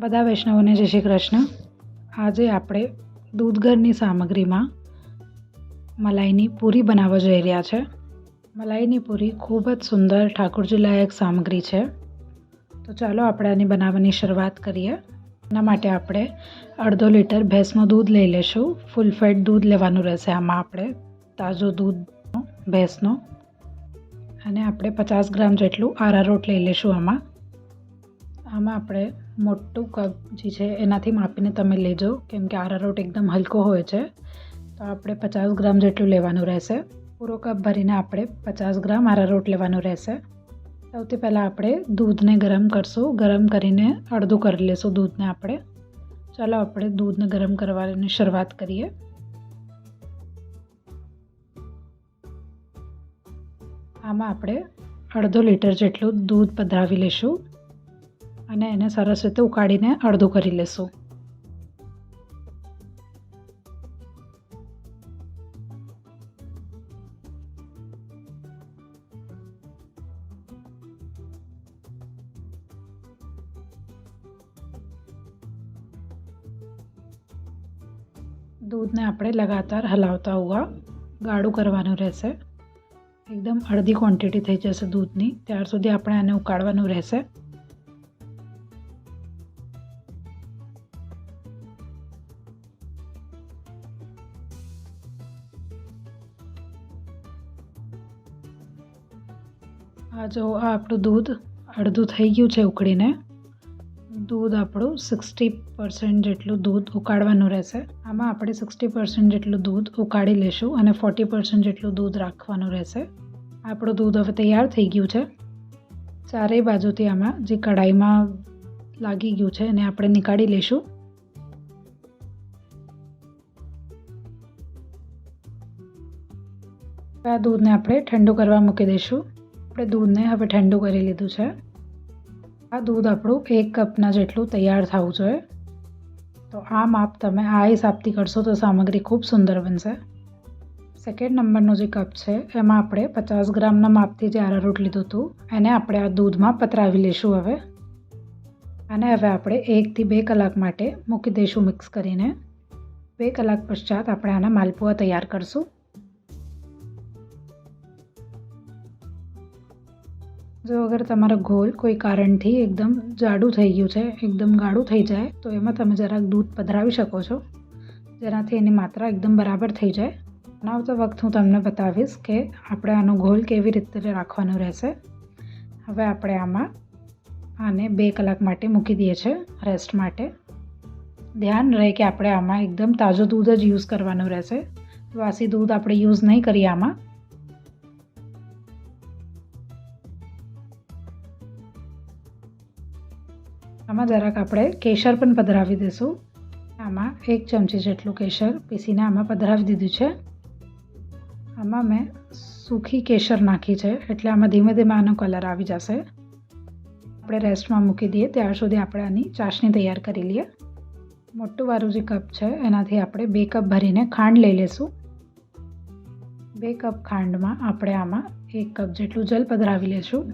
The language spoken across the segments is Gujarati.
બધા વૈષ્ણવોને જય શ્રી કૃષ્ણ. આજે આપણે દૂધઘરની સામગ્રીમાં મલાઈની પૂરી બનાવવા જઈ રહ્યા છે. મલાઈની પૂરી ખૂબ જ સુંદર ઠાકોરજી લાયક સામગ્રી છે. તો ચાલો આપણે આની બનાવવાની શરૂઆત કરીએ. એના માટે આપણે અડધો લીટર ભેંસનું દૂધ લઈ લેશું ફૂલ ફેટ દૂધ લેવાનું રહેશે આમાં આપણે. તાજું દૂધ, ભેંસનો. અને આપણે પચાસ ગ્રામ જેટલું આરારોટ લઈ લેશું આમાં. આમાં આપણે મોટું કપ જે છે એનાથી માપીને તમે લેજો કેમ કે આરારોટ એકદમ હલકો હોય છે. તો આપણે પચાસ ગ્રામ જેટલું લેવાનું રહેશે. પૂરો કપ ભરીને આપણે પચાસ ગ્રામ આરારોટ લેવાનું રહેશે. સૌથી પહેલાં આપણે દૂધને ગરમ કરશું. ગરમ કરીને અડધું કરી લેશું દૂધને આપણે. ચાલો આપણે દૂધને ગરમ કરવાની શરૂઆત કરીએ. આમાં આપણે અડધો લીટર જેટલું દૂધ પધરાવી લેશું. અને એને સરસ રીતે ઉકાળીને અડધું કરી લેશું. દૂધને આપણે લગાતાર હલાવતા હોવા ગાળું કરવાનું રહેશે. એકદમ અડધી ક્વોન્ટિટી થઈ જશે દૂધની. ત્યાર સુધી આપણે આને ઉકાળવાનું રહેશે. આ જો આ આપણું દૂધ અડધું થઈ ગયું છે ઉકળીને. દૂધ આપણું સિક્સટી પર્સન્ટ જેટલું દૂધ ઉકાળવાનું રહેશે. આમાં આપણે સિક્સટી પર્સન્ટ જેટલું દૂધ ઉકાળી લેશું અને ફોર્ટી પર્સન્ટ જેટલું દૂધ રાખવાનું રહેશે. આપણું દૂધ હવે તૈયાર થઈ ગયું છે. ચારેય બાજુથી આમાં જે કઢાઈમાં લાગી ગયું છે એને આપણે નીકાળી લઈશું આ દૂધને આપણે ઠંડુ કરવા મૂકી દઈશું. આપણે દૂધને હવે ઠંડુ કરી લીધું છે. આ દૂધ આપણું એક કપના જેટલું તૈયાર થવું જોઈએ. તો આ માપ તમે આ હિસાબથી કરશો તો સામગ્રી ખૂબ સુંદર બનશે. સેકન્ડ નંબરનો જે કપ છે, એમાં આપણે પચાસ ગ્રામના માપથી જે આરારૂટ લીધું હતું, એને આપણે આ દૂધમાં પતરાવી લઈશું હવે. અને હવે આપણે એકથી બે કલાક માટે મૂકી દઈશું મિક્સ કરીને. બે કલાક પશ્ચાત આપણે આના માલપુઆ તૈયાર કરશું. જો અગર તમારો ઘોલ કોઈ કારણથી એકદમ જાડું થઈ ગયું છે, એકદમ ગાઢું થઈ જાય, તો એમાં તમે જરાક દૂધ પધરાવી શકો છો. જેનાથી એની માત્રા એકદમ બરાબર થઈ જાય. બનાવતા વખત હું તમને બતાવીશ કે આપણે આનો ઘોલ કેવી રીતે રાખવાનો રહેશે. હવે આપણે આમાં આને બે કલાક માટે મૂકી દઈએ છીએ રેસ્ટ માટે. ધ્યાન રહે કે આપણે આમાં એકદમ તાજું દૂધ જ યુઝ કરવાનું રહેશે. વાસી દૂધ આપણે યુઝ નહીં કરીએ આમાં. આમાં જરાક આપણે કેસર પણ પધરાવી દઈશું આમાં એક ચમચી જેટલું કેસર પીસીને આમાં પધરાવી દીધું છે. આમાં મેં સૂકી કેસર નાખી છે, એટલે આમાં ધીમે ધીમે આનો કલર આવી જશે. આપણે રેસ્ટમાં મૂકી દઈએ, ત્યાર સુધી આપણે આની ચાસણી તૈયાર કરી લઈએ. મોટું વાળું જે કપ છે, એનાથી આપણે બે કપ ભરીને ખાંડ લઈ લઈશું બે કપ ખાંડમાં આપણે આમાં એક કપ જેટલું જલ પધરાવી લઈશું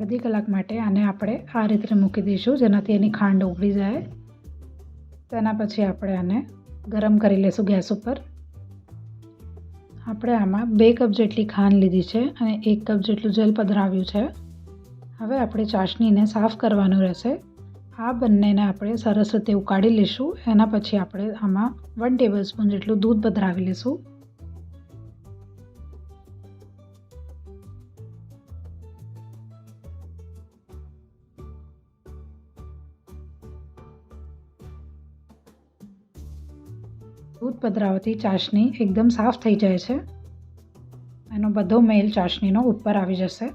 અડધી કલાક માટે આને આપણે આ રીતે મૂકી દઈશું. જેનાથી એની ખાંડ ઉગળી જાય. તેના પછી આપણે આને ગરમ કરી લઈશું ગેસ ઉપર. આપણે આમાં બે કપ જેટલી ખાંડ લીધી છે અને એક કપ જેટલું જલ પધરાવ્યું છે. હવે આપણે ચાસણીને સાફ કરવાનું રહેશે. આ બંનેને આપણે સરસ રીતે ઉકાળી લઈશું એના પછી આપણે આમાં વન ટેબલ સ્પૂન જેટલું દૂધ પધરાવી લઈશું દૂધ પધરાવતી ચાસણી એકદમ સાફ થઈ જાય છે. એનો બધો મેલ ચાસણીનો ઉપર આવી જશે.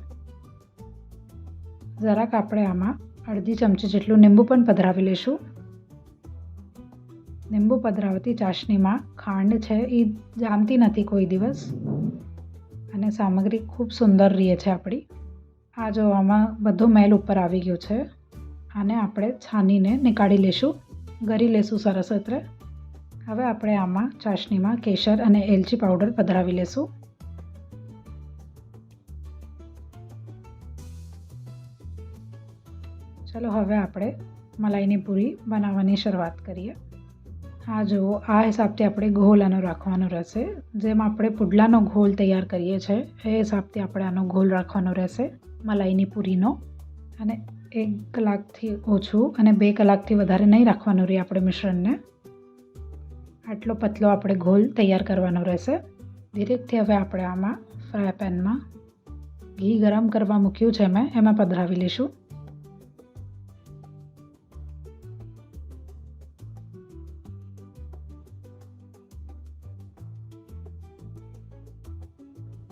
જરાક આપણે આમાં અડધી ચમચી જેટલું લીંબુ પણ પધરાવી લઈશું. લીંબુ પધરાવતી ચાસણીમાં ખાંડ છે એ જામતી નથી કોઈ દિવસ. અને સામગ્રી ખૂબ સુંદર રહે છે આપણી. આ જો આમાં બધો મેલ ઉપર આવી ગયો છે. આને આપણે છાનીને નીકાળી લઈશું. ગરી લઈશું સરસ રીતે હવે આપણે આમાં ચાસણીમાં કેસર અને એલચી પાવડર પધરાવી લેશું. ચાલો હવે આપણે મલાઈની પૂરી બનાવવાની શરૂઆત કરીએ. હા જુઓ, આ હિસાબથી આપણે ઘોલ આનો રાખવાનો રહેશે. જેમ આપણે પુડલાનો ઘોલ તૈયાર કરીએ છીએ એ હિસાબથી આપણે આનો ઘોલ રાખવાનો રહેશે, મલાઈની પૂરીનો. અને એક કલાકથી ઓછું અને બે કલાકથી વધારે નહીં રાખવાનું રહે આપણે મિશ્રણને. આટલો પતલો આપણે ઘોલ તૈયાર કરવાનો રહેશે. ધીરેકથી હવે આપણે આમાં ફ્રાય પેનમાં ઘી ગરમ કરવા મૂક્યું છે મેં, એમાં પધરાવી લઈશું.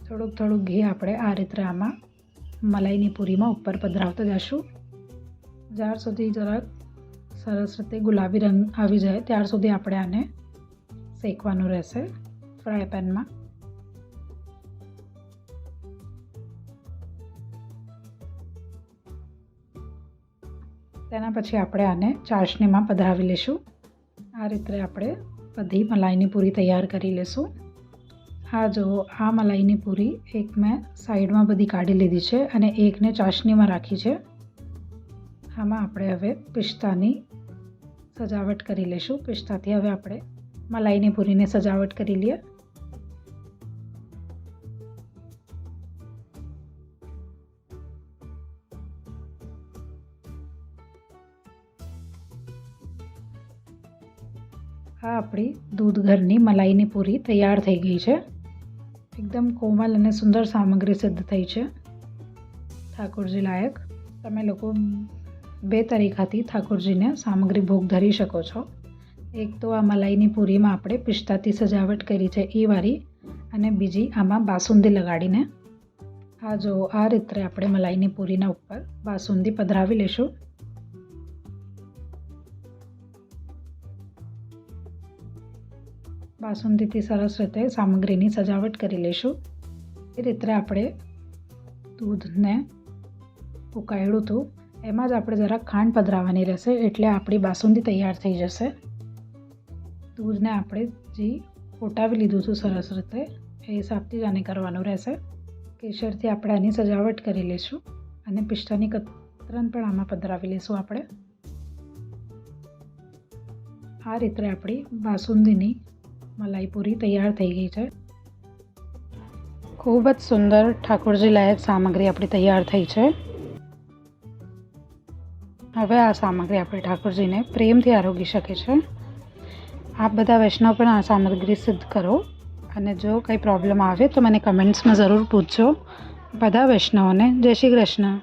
થોડુંક થોડુંક ઘી આપણે આ રીતે આમાં મલાઈની પૂરીમાં ઉપર પધરાવતા જશું. જ્યાર સુધી જરાક સરસ રીતે ગુલાબી રંગ આવી જાય, ત્યાર સુધી આપણે આને શેકવાનું રહેશે ફ્રાય પેનમાં. તેના પછી આપણે આને ચાસણીમાં પધરાવી લઈશું આ રીતે આપણે બધી મલાઈની પૂરી તૈયાર કરી લઈશું હા, જુઓ, આ મલાઈની પૂરી એક મેં સાઈડમાં બધી કાઢી લીધી છે અને એકને ચાસણીમાં રાખી છે. આમાં આપણે હવે પિસ્તાની સજાવટ કરી લઈશું પિસ્તાથી હવે આપણે મલાઈની પૂરીને સજાવટ કરી લઈએ આ આપણી દૂધ ઘરની મલાઈની પૂરી તૈયાર થઈ ગઈ છે. એકદમ કોમલ અને સુંદર સામગ્રી સિદ્ધ થઈ છે. ઠાકોરજી લાયક, તમે લોકો બે તરીકાથી ઠાકોરજીને સામગ્રી ભોગ ધરી શકો છો. એક તો આ મલાઈની પૂરીમાં આપણે પિસ્તાથી સજાવટ કરી છે એ વારી અને બીજી આમાં બાસુંદી લગાડીને. આ જો આ રીતે આપણે મલાઈની પૂરીના ઉપર બાસુંદી પધરાવી લઈશું બાસુંદીથી સરસ રીતે સામગ્રીની સજાવટ કરી લઈશું એ રીતે આપણે દૂધને ઉકાળ્યું હતું એમાં જ આપણે જરાક ખાંડ પધરાવવાની રહેશે એટલે આપણી બાસુંદી તૈયાર થઈ જશે. દૂધને આપણે જે ફોટાવી લીધું હતું સરસ રીતે, એ હિસાબથી જ આને કરવાનું રહેશે. કેસરથી આપણે આની સજાવટ કરી લઈશું અને પિસ્તાની કતરન પણ આમાં પધરાવી લઈશું આપણે. આ રીતે આપણી બાસુંદીની મલાઈ પૂરી તૈયાર થઈ ગઈ છે. ખૂબ જ સુંદર ઠાકોરજી લાયક સામગ્રી આપણી તૈયાર થઈ છે. હવે આ સામગ્રી આપણે ઠાકોરજીને પ્રેમથી આરોગી શકે છે. આપ બધા વૈષ્ણવ પણ આ સામગ્રી સિદ્ધ કરો અને જો કંઈ પ્રોબ્લેમ આવે તો મને કમેન્ટ્સમાં જરૂર પૂછજો. બધા વૈષ્ણવોને જય શ્રી કૃષ્ણ.